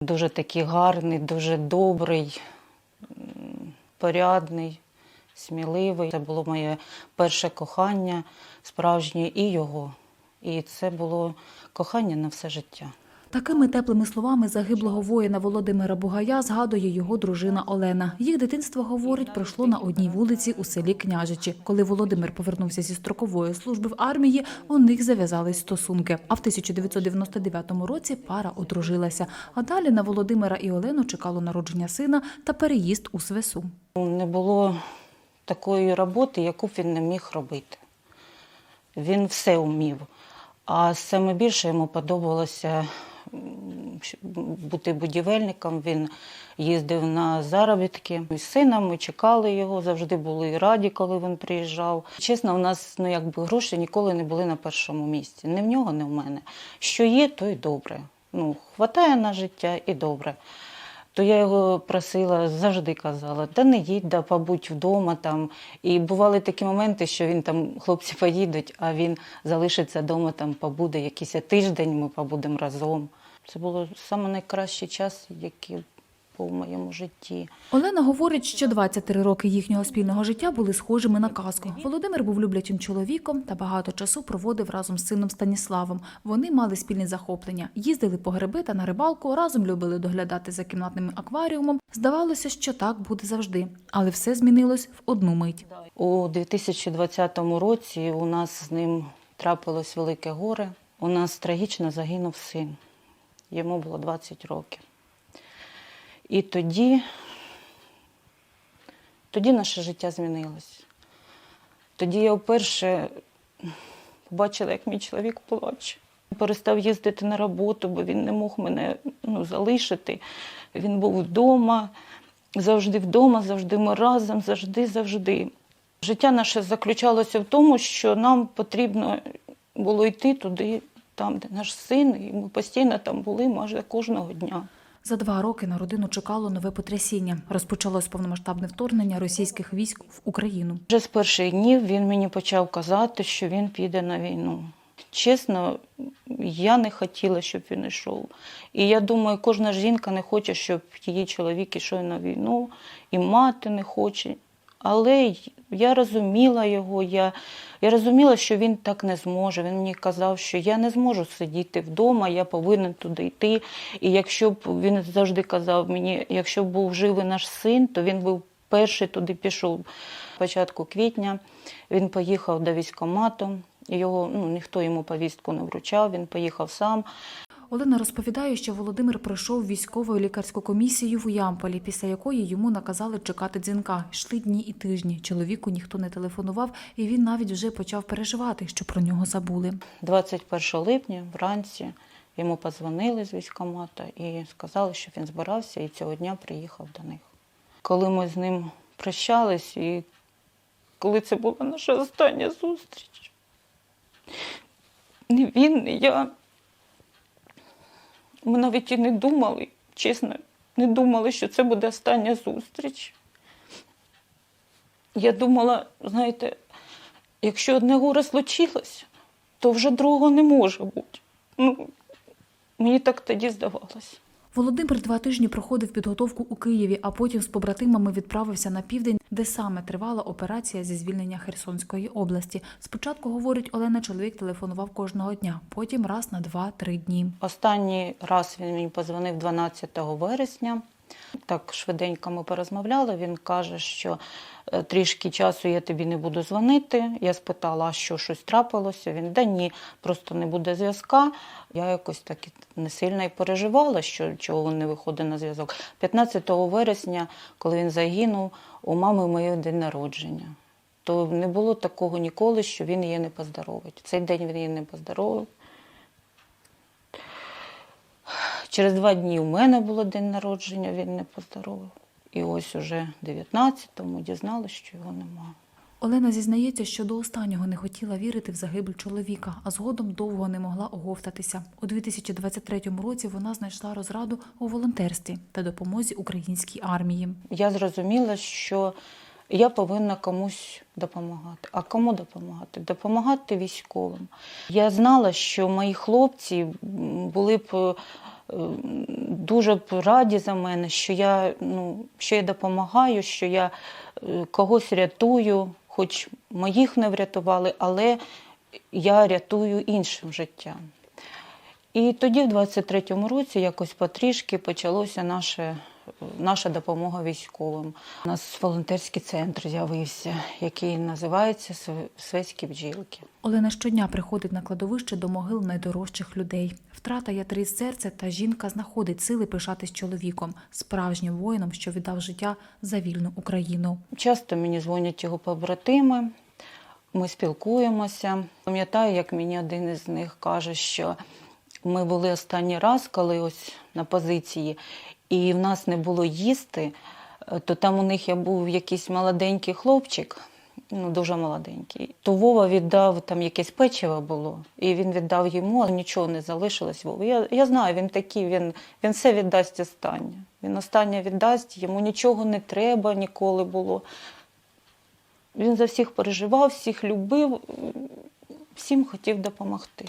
Дуже такий гарний, дуже добрий, порядний, сміливий. Це було моє перше кохання справжнє і його. І це було кохання на все життя. Такими теплими словами загиблого воїна Володимира Бугая згадує його дружина Олена. Їх дитинство, говорить, пройшло на одній вулиці у селі Княжичі. Коли Володимир повернувся зі строкової служби в армії, у них зав'язались стосунки. А в 1999 році пара одружилася. А далі на Володимира і Олену чекало народження сина та переїзд у Свесу. Не було такої роботи, яку б він не міг робити. Він все вмів. А саме більше йому подобалося бути будівельником. Він їздив на заробітки. З сином ми чекали його, завжди були раді, коли він приїжджав. Чесно, у нас ну, якби, гроші ніколи не були на першому місці. Не в нього, не в мене. Що є, то й добре. Ну, хватає на життя і добре. То я його просила, завжди казала, та не їдь, да побудь вдома там. І бували такі моменти, що він там, хлопці поїдуть, а він залишиться вдома, там побуде якийсь тиждень, ми побудемо разом. Це було саме найкращий час, який був в моєму житті. Олена говорить, що 23 роки їхнього спільного життя були схожими на казку. Володимир був люблячим чоловіком та багато часу проводив разом з сином Станіславом. Вони мали спільні захоплення, їздили по гриби та на рибалку, разом любили доглядати за кімнатним акваріумом. Здавалося, що так буде завжди, але все змінилось в одну мить. У 2020 році у нас з ним трапилось велике горе. У нас трагічно загинув син. Йому було 20 років. І тоді, тоді наше життя змінилось. Тоді я вперше побачила, як мій чоловік плаче. Перестав їздити на роботу, бо він не мог мене ну, залишити. Він був вдома, завжди вдома, завжди ми разом, завжди, завжди. Життя наше заключалося в тому, що нам потрібно було йти туди, там, де наш син, і ми постійно там були майже кожного дня. За два роки на родину чекало нове потрясіння. Розпочалось повномасштабне вторгнення російських військ в Україну. Вже з перших днів він мені почав казати, що він піде на війну. Чесно, я не хотіла, щоб він йшов. І я думаю, кожна жінка не хоче, щоб її чоловік ішов на війну, і мати не хоче. Але я розуміла його, я, я розуміла, що він так не зможе. Він мені казав, що я не зможу сидіти вдома, я повинен туди йти. І якщо б він завжди казав мені, якщо б був живий наш син, то він був перший туди пішов. Початку квітня він поїхав до військкомату. Його ну ніхто йому повістку не вручав. Він поїхав сам. Олена розповідає, що Володимир пройшов військову лікарську комісію в Ямполі, після якої йому наказали чекати дзвінка. Йшли дні і тижні. Чоловіку ніхто не телефонував, і він навіть вже почав переживати, що про нього забули. 21 липня вранці йому подзвонили з військкомата і сказали, що він збирався і цього дня приїхав до них. Коли ми з ним прощались, і коли це була наша остання зустріч, ні він, ні я. Ми навіть і не думали, чесно, не думали, що це буде остання зустріч. Я думала, знаєте, якщо одне горе случилось, то вже другого не може бути. Ну, мені так тоді здавалось. Володимир два тижні проходив підготовку у Києві, а потім з побратимами відправився на південь, де саме тривала операція зі звільнення Херсонської області. Спочатку, говорить Олена, чоловік телефонував кожного дня, потім раз на два-три дні. Останній раз він мені позвонив 12 вересня. Так швиденько ми порозмовляли. Він каже, що е, трішки часу я тобі не буду дзвонити. Я спитала, а що щось трапилося. Він да ні, просто не буде зв'язка. Я якось так не сильно і переживала, що чого він не виходить на зв'язок. 15 вересня, коли він загинув, у мами моє день народження. То не було такого ніколи, що він її не поздоровить. Цей день він її не поздоровив. Через два дні у мене було день народження, він не поздоровив. І ось уже 19-му дізналися, що його немає. Олена зізнається, що до останнього не хотіла вірити в загибель чоловіка, а згодом довго не могла оговтатися. У 2023 році вона знайшла розраду у волонтерстві та допомозі українській армії. Я зрозуміла, що я повинна комусь допомагати. А кому допомагати? Допомагати військовим. Я знала, що мої хлопці були б дуже раді за мене, що я, ну, що я допомагаю, що я е, когось рятую, хоч моїх не врятували, але я рятую іншим життям. І тоді, в 23-му році, якось потрішки почалося наше, наша допомога військовим. У нас волонтерський центр з'явився, який називається «Св- Свеські бджілки. Олена щодня приходить на кладовище до могил найдорожчих людей. Втрата ятри серця та жінка знаходить сили пишатись чоловіком, справжнім воїном, що віддав життя за вільну Україну. Часто мені дзвонять його побратими, ми спілкуємося. Пам'ятаю, як мені один із них каже, що ми були останній раз, коли ось на позиції, і в нас не було їсти, е, то там у них я був якийсь молоденький хлопчик, ну дуже молоденький. То Вова віддав там якесь печиво було, і він віддав йому, нічого не залишилось Вові. Я, я знаю, він такий, він, він все віддасть останнє. Він останнє віддасть, йому нічого не треба ніколи було. Він за всіх переживав, всіх любив, всім хотів допомогти.